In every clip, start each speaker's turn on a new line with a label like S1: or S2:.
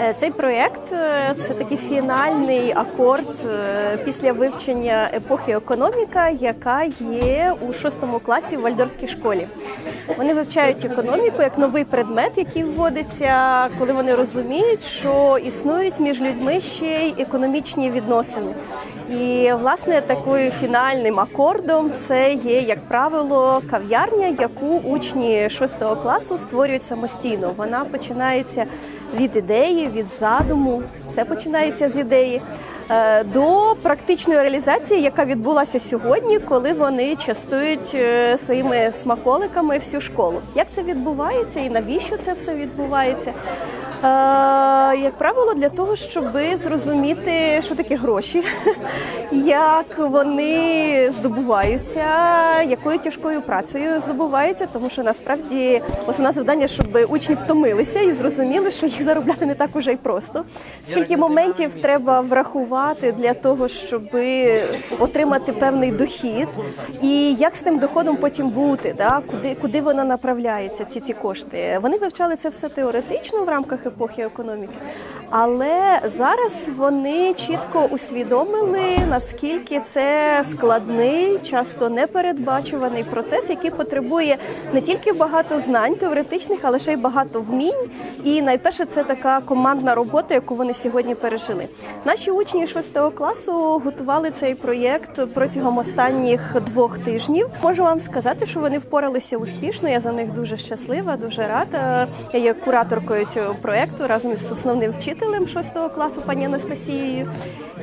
S1: Е, Цей проєкт е, це такий фінальний акорд е, після вивчення епохи економіка, яка є у шостому класі в Вальдорській школі. Вони вивчають економіку як новий предмет, який вводиться, коли вони розуміють, що існують між людьми ще й економічні відносини. І власне такою фінальним акордом це є, як правило, кав'ярня, яку учні шостого класу створюють самостійно. Вона починається від ідеї, від задуму, все починається з ідеї. е, До практичної реалізації, яка відбулася сьогодні, коли вони частують е, своїми смаколиками всю школу. Як це відбувається і навіщо це все відбувається? Е, Як правило, для того, щоб зрозуміти, що таке гроші, як вони здобуваються, якою тяжкою працею здобуваються, тому що насправді основне завдання, щоб учні втомилися і зрозуміли, що їх заробляти не так уже й просто. Скільки моментів треба врахувати для того, щоб отримати певний дохід, і як з тим доходом потім бути, да? куди, куди вона направляється, ці ці кошти. Вони вивчали це все теоретично в рамках епохи економіки, але зараз вони чітко усвідомили, наскільки це складний, часто непередбачуваний процес, який потребує не тільки багато знань теоретичних, але ще й багато вмінь. І найперше це така командна робота, яку вони сьогодні пережили. Наші учні 6 класу готували цей проєкт протягом останніх двох тижнів. Можу вам сказати, що вони впоралися успішно. Я за них дуже щаслива, дуже рада. Я є кураторкою цього проєкту разом із основним вчителем 6 класу пані Анастасією.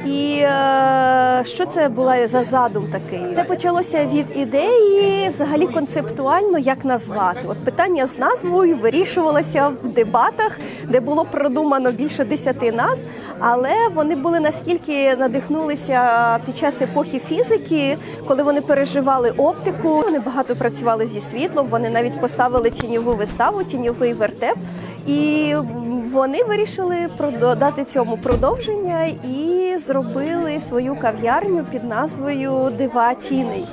S1: І е, що це була за задум такий? Це почалося від ідеї, взагалі концептуально, як назвати. От питання з назвою вирішувалося в дебатах, де було продумано більше десяти назв. Але вони були наскільки надихнулися під час епохи фізики, коли вони переживали оптику. Вони багато працювали зі світлом. Вони навіть поставили тіньову виставу, тіньовий вертеп. І вони вирішили дати цьому продовження і зробили свою кав'ярню під назвою Дива тіней.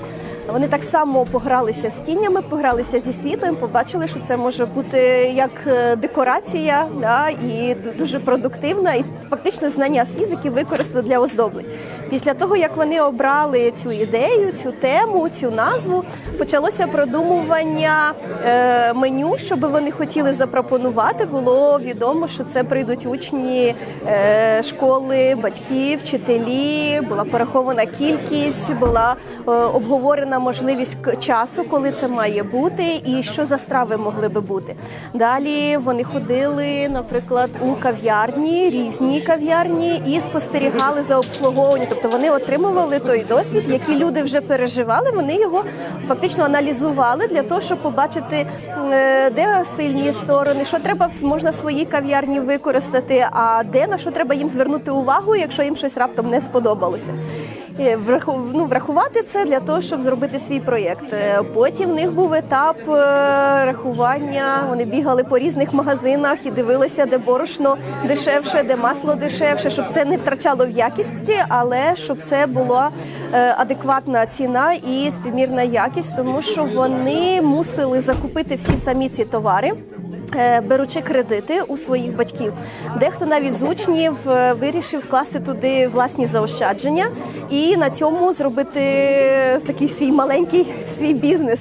S1: Вони так само погралися з тінями, погралися зі світлом, побачили, що це може бути як е, декорація, да, і дуже продуктивна, і фактично знання з фізики використали для оздоблень. Після того, як вони обрали цю ідею, цю тему, цю назву, почалося продумування е, меню, що би вони хотіли запропонувати. Було відомо, що це прийдуть учні е, школи, батьки, вчителі. Була порахована кількість, була е, обговорена можливість часу, коли це має бути, і що за страви могли би бути. Далі вони ходили, наприклад, у кав'ярні, різні кав'ярні, і спостерігали за обслуговуванням. Тобто вони отримували той досвід, який люди вже переживали. Вони його фактично аналізували для того, щоб побачити, е, де сильні сторони, що треба можна в своїй кав'ярні використати, а де на що треба їм звернути увагу, якщо їм щось раптом не сподобалося. Е, ну, врахувати це для того, щоб зробити свій проєкт. Е, Потім в них був етап е, рахування. Вони бігали по різних магазинах і дивилися, де борошно дешевше, де масло дешевше, щоб це не втрачало в якісті, але щоб це була адекватна ціна і співмірна якість, тому що вони мусили закупити всі самі ці товари. Е, Беручи кредити у своїх батьків, дехто навіть з учнів е, вирішив вкласти туди власні заощадження і на цьому зробити такий свій маленький свій бізнес.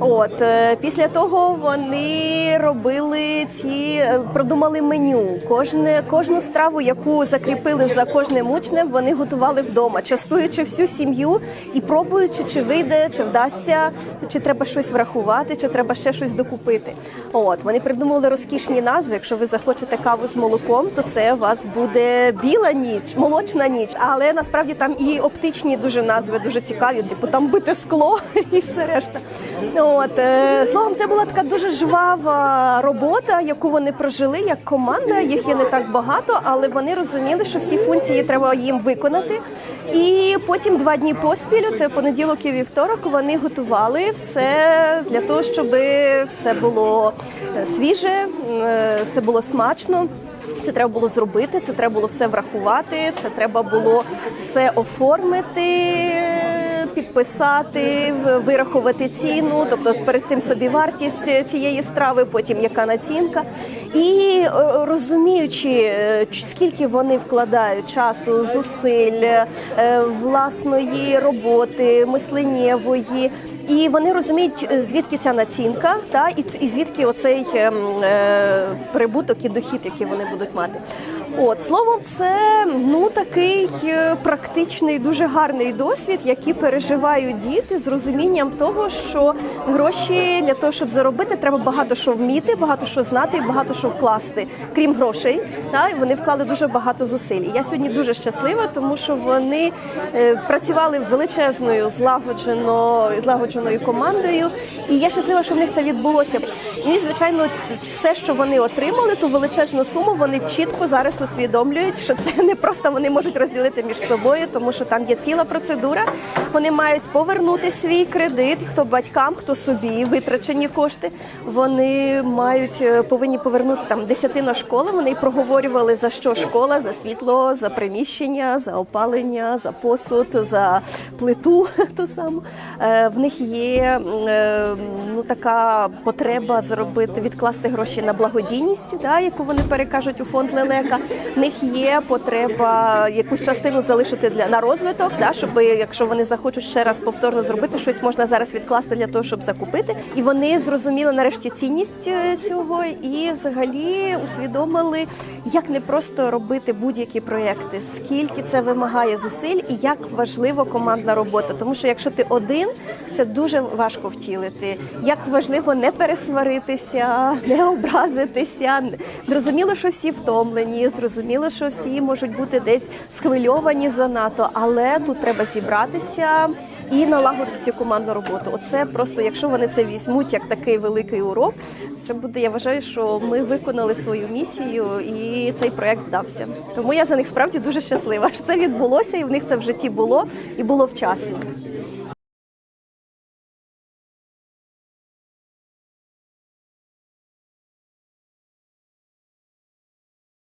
S1: От е, після того вони робили ці, е, продумали меню. Кожне кожну страву, яку закріпили за кожним учнем, вони готували вдома, частуючи всю сім'ю і пробуючи, чи вийде, чи вдасться, чи треба щось врахувати, чи треба ще щось докупити. От вони придумали розкішні назви. Якщо ви захочете каву з молоком, то це у вас буде біла ніч, молочна ніч. Але насправді там і оптичні дуже назви, дуже цікаві. Типу там бите скло і все решта. От е, словом, це була така дуже жвава робота, яку вони прожили як команда. Їх є не так багато, але вони розуміли, що всі функції треба їм виконати. І потім два дні поспіль, це понеділок і вівторок, вони готували все для того, щоб все було е, свіже, е, все було смачно. Це треба було зробити, це треба було все врахувати, це треба було все оформити підписати, вирахувати ціну, тобто перед тим собі вартість цієї страви, потім яка націнка. І е, розуміючи, е, скільки вони вкладають часу, зусиль, е, власної роботи, мисленнєвої. І вони розуміють, е, звідки ця націнка, та і, і звідки оцей ем, е, прибуток і дохід, який вони будуть мати. От словом, це ну такий е, практичний, дуже гарний досвід, який переживають діти з розумінням того, що гроші для того, щоб заробити, треба багато що вміти, багато що знати, багато що вкласти, крім грошей. Та вони вклали дуже багато зусиль. Я сьогодні дуже щаслива, тому що вони е, працювали величезною, злагоджено, злагодженою командою. І я щаслива, що в них це відбулося. І звичайно, все, що вони отримали, ту величезну суму, вони чітко зараз усвідомлюють, що це не просто вони можуть розділити між собою, тому що там є ціла процедура. Вони мають повернути свій кредит, хто батькам, хто собі витрачені кошти. Вони мають е, повинні повернути там десятина школи. Вони проговорювали за що школа, за світло, за приміщення, за опалення, за посуд, за плиту. Ту саму Е, в них є е, ну така потреба зробити відкласти гроші на благодійність, да, яку вони перекажуть у фонд лелека. В них є потреба якусь частину залишити для на розвиток, да, щоб якщо вони захочуть ще раз повторно зробити щось, можна зараз відкласти для того, щоб закупити. І вони зрозуміли нарешті цінність е, цього і взагалі усвідомили, як не просто робити будь-які проекти, скільки це вимагає зусиль і як важлива командна робота. Тому що якщо ти один, це дуже важко втілити. Як важливо не пересваритися, не образитися. Зрозуміло, що всі втомлені, зрозуміло, що всі можуть бути десь схвильовані занадто, але тут треба зібратися. І налагодити цю командну роботу. Оце просто, якщо вони це візьмуть як такий великий урок, це буде. Я вважаю, що ми виконали свою місію, і цей проект вдався. Тому я за них справді дуже щаслива. що Це відбулося, і в них це в житті було і було вчасно.